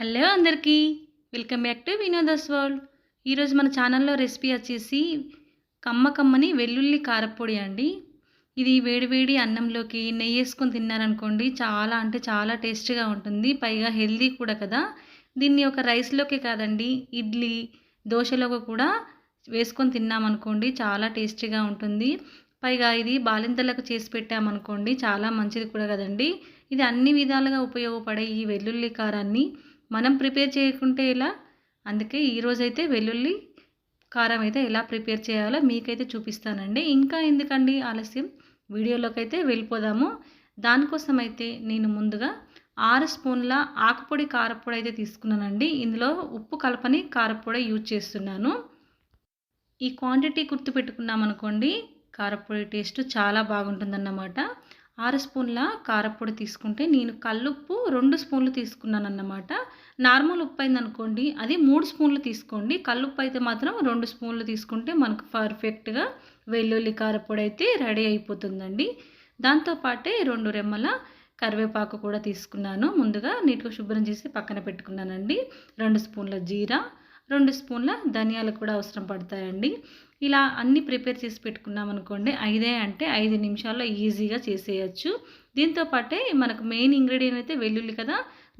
Hello అందరికీ. Welcome back to Vinodas world. ఈరోజు మన ఛానల్లో రెసిపీ వచ్చేసి కమ్మ కమ్మని వెల్లుల్లి కారపొడి అండి. ఇది వేడివేడి అన్నంలోకి నెయ్యి వేసుకొని తిన్నారనుకోండి చాలా అంటే చాలా టేస్టీగా ఉంటుంది. పైగా హెల్దీ కూడా కదా. దీన్ని ఒక రైస్లోకే కాదండి ఇడ్లీ దోశలోకి కూడా వేసుకొని తిన్నామనుకోండి చాలా టేస్టీగా ఉంటుంది. పైగా ఇది బాలింతలకు చేసి పెట్టామనుకోండి చాలా మంచిది కూడా కదండి. ఇది అన్ని విధాలుగా ఉపయోగపడే ఈ వెల్లుల్లి కారాన్ని. మనం ప్రిపేర్ చేయకుంటే ఎలా? అందుకే ఈరోజైతే వెల్లుల్లి కారం అయితే ఎలా ప్రిపేర్ చేయాలో మీకైతే చూపిస్తానండి. ఇంకా ఎందుకండి ఆలస్యం? వీడియోలోకి అయితే వెళ్ళిపోదాము. దానికోసం అయితే నేను ముందుగా ఆరు స్పూన్ల ఆకుపొడి కారపొడి అయితే తీసుకున్నానండి. ఇందులో ఉప్పు కలపని కారపొడి యూజ్ చేస్తున్నాను. ఈ క్వాంటిటీ గుర్తుపెట్టుకున్నాం అనుకోండి కారపొడి టేస్ట్ చాలా బాగుంటుందన్నమాట. ఆరు స్పూన్ల కారపొడి తీసుకుంటే నేను కల్లుప్పు రెండు స్పూన్లు తీసుకున్నాను అన్నమాట నార్మల్ ఉప్పు అయింది అనుకోండి అది మూడు స్పూన్లు తీసుకోండి. కల్లుప్పు అయితే మాత్రం రెండు స్పూన్లు తీసుకుంటే మనకు పర్ఫెక్ట్గా వెల్లుల్లి కారపొడి అయితే రెడీ అయిపోతుందండి. దాంతోపాటే రెండు రెమ్మల కరివేపాకు కూడా తీసుకున్నాను. ముందుగా నీట్గా శుభ్రం చేసి పక్కన పెట్టుకున్నానండి. రెండు స్పూన్ల జీరా రెండు స్పూన్ల ధనియాలు కూడా అవసరం పడతాయండి. ఇలా అన్నీ ప్రిపేర్ చేసి పెట్టుకున్నాం అనుకోండి ఐదే అంటే ఐదు నిమిషాల్లో ఈజీగా చేసేయచ్చు. దీంతో పాటే మనకు మెయిన్ ఇంగ్రీడియంట్ అయితే వెల్లుల్లి కదా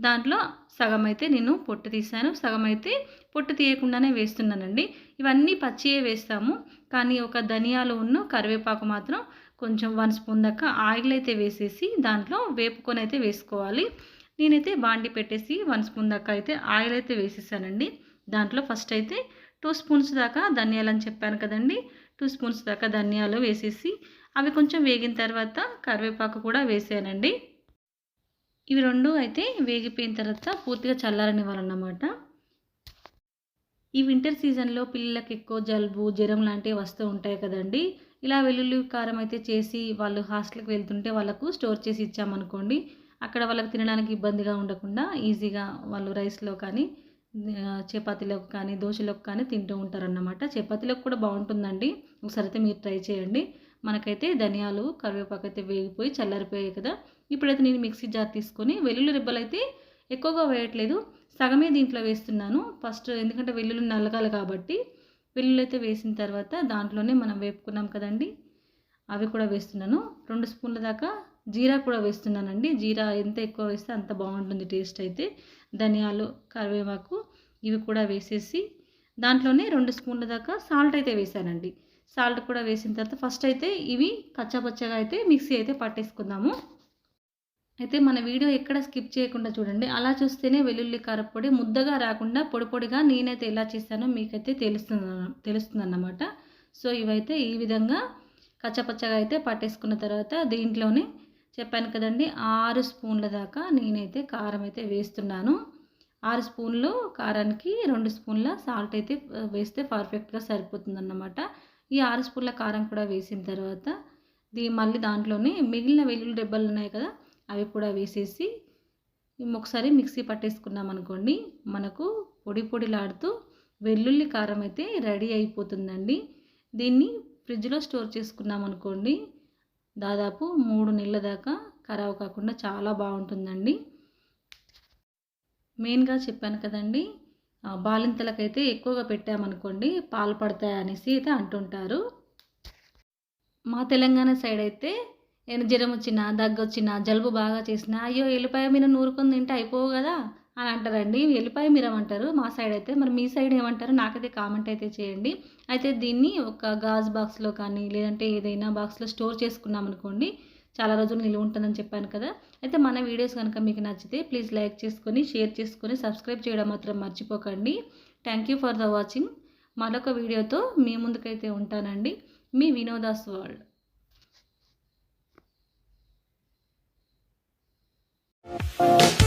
దాంట్లో సగం అయితే నేను పొట్టు తీసాను. సగం అయితే పొట్టు తీయకుండానే వేస్తున్నానండి. ఇవన్నీ పచ్చియే వేస్తాము కానీ ఒక ధనియాలు ఉన్న కరివేపాకు మాత్రం కొంచెం వన్ స్పూన్ దాకా ఆయిల్ అయితే వేసేసి దాంట్లో వేపుకొని అయితే వేసుకోవాలి. నేనైతే బాండి పెట్టేసి వన్ స్పూన్ దాకా అయితే ఆయిల్ అయితే వేసేసానండి. దాంట్లో ఫస్ట్ అయితే టూ స్పూన్స్ దాకా ధనియాలు అని చెప్పాను కదండి. టూ స్పూన్స్ దాకా ధనియాలు వేసేసి అవి కొంచెం వేగిన తర్వాత కరివేపాకు కూడా వేసానండి. ఇవి రెండు అయితే వేగిపోయిన తర్వాత పూర్తిగా చల్లారనివ్వాలన్నమాట. ఈ వింటర్ సీజన్లో పిల్లలకు ఎక్కువ జలుబు జ్వరం లాంటివి వస్తూ ఉంటాయి కదండి. ఇలా వెల్లుల్లి కారం అయితే చేసి వాళ్ళు హాస్టల్కి వెళ్తుంటే వాళ్ళకు స్టోర్ చేసి ఇచ్చామనుకోండి అక్కడ వాళ్ళకి తినడానికి ఇబ్బందిగా ఉండకుండా ఈజీగా వాళ్ళు రైస్లో కానీ చపాతీలకు కానీ దోశలోకి కానీ తింటూ ఉంటారన్నమాట. చపాతీలకు కూడా బాగుంటుందండి. ఒకసారి అయితే మీరు ట్రై చేయండి. మనకైతే ధనియాలు కరివేపాకు అయితే వేగిపోయి చల్లారిపోయాయి కదా. ఇప్పుడైతే నేను మిక్సీ జార్ తీసుకొని వెల్లుల్లి రిబ్బలు అయితే ఎక్కువగా వేయట్లేదు. సగమే దీంట్లో వేస్తున్నాను. ఫస్ట్ ఎందుకంటే వెల్లుల్లి నల్లగాలి కాబట్టి వెల్లుల్లి అయితే వేసిన తర్వాత దాంట్లోనే మనం వేపుకున్నాం కదండి. అవి కూడా వేస్తున్నాను. రెండు స్పూన్ల దాకా జీరా కూడా వేస్తున్నానండి. జీరా ఎంత ఎక్కువ వేస్తే అంత బాగుంటుంది టేస్ట్ అయితే. ధనియాలు కరివేపాకు ఇవి కూడా వేసేసి దాంట్లోనే రెండు స్పూన్ల దాకా సాల్ట్ అయితే వేసానండి. సాల్ట్ కూడా వేసిన తర్వాత ఫస్ట్ అయితే ఇవి కచ్చాపచ్చగా అయితే మిక్సీ అయితే పట్టేసుకుందాము. అయితే మన వీడియో ఎక్కడ స్కిప్ చేయకుండా చూడండి. అలా చూస్తేనే వెల్లుల్లి కారపొడి ముద్దగా రాకుండా పొడి పొడిగా నేనైతే ఎలా చేశానో మీకైతే తెలుస్తుంది తెలుస్తుంది అన్నమాట సో ఇవైతే ఈ విధంగా కచ్చపచ్చగా అయితే పట్టేసుకున్న తర్వాత దీంట్లోనే చెప్పాను కదండి ఆరు స్పూన్ల దాకా నేనైతే కారం అయితే వేస్తున్నాను. ఆరు స్పూన్లు కారానికి రెండు స్పూన్ల సాల్ట్ అయితే వేస్తే పర్ఫెక్ట్గా సరిపోతుందన్నమాట. ఈ ఆరు స్పూన్ల కారం కూడా వేసిన తర్వాత దీ మళ్ళీ దాంట్లోనే మిగిలిన వెల్లుల్లి డెబ్బలు ఉన్నాయి కదా అవి కూడా వేసేసి ఒకసారి మిక్సీ పట్టేసుకున్నాం అనుకోండి మనకు పొడి పొడిలాడుతూ వెల్లుల్లి కారం అయితే రెడీ అయిపోతుందండి. దీన్ని ఫ్రిడ్జ్లో స్టోర్ చేసుకున్నాం అనుకోండి దాదాపు మూడు నెలల దాకా ఖరాబ్ కాకుండా చాలా బాగుంటుందండి. మెయిన్గా చెప్పాను కదండి బాలింతలకైతే ఎక్కువగా పెట్టామనుకోండి పాలు పడతాయి అనేసి అయితే అంటుంటారు. మా తెలంగాణ సైడ్ అయితే ఏమైనా జ్వరం వచ్చినా దగ్గు వచ్చినా జలుబు బాగా చేసినా అయ్యో ఎల్లిపాయ మీద నూరుకొని తింటే అయిపోవు కదా. అని అంటారండి. ఎల్లిపాయ మీరం అంటారు. మా సైడ్ అయితే మరి మీ సైడ్ ఏమంటారు? నాకైతే కామెంట్ అయితే చేయండి. అయితే దీన్ని ఒక గాజు బాక్స్లో కానీ లేదంటే ఏదైనా బాక్స్లో స్టోర్ చేసుకున్నాం అనుకోండి చాలా రోజులు నిలువ ఉంటుందని చెప్పాను కదా. అయితే మన వీడియోస్ కనుక మీకు నచ్చితే ప్లీజ్ లైక్ చేసుకొని షేర్ చేసుకొని సబ్స్క్రైబ్ చేయడం మాత్రం మర్చిపోకండి. Thank you for the watching మరొక వీడియోతో మీ ముందుకైతే ఉంటానండి. మీ వినోదాస్ వరల్డ్. oh.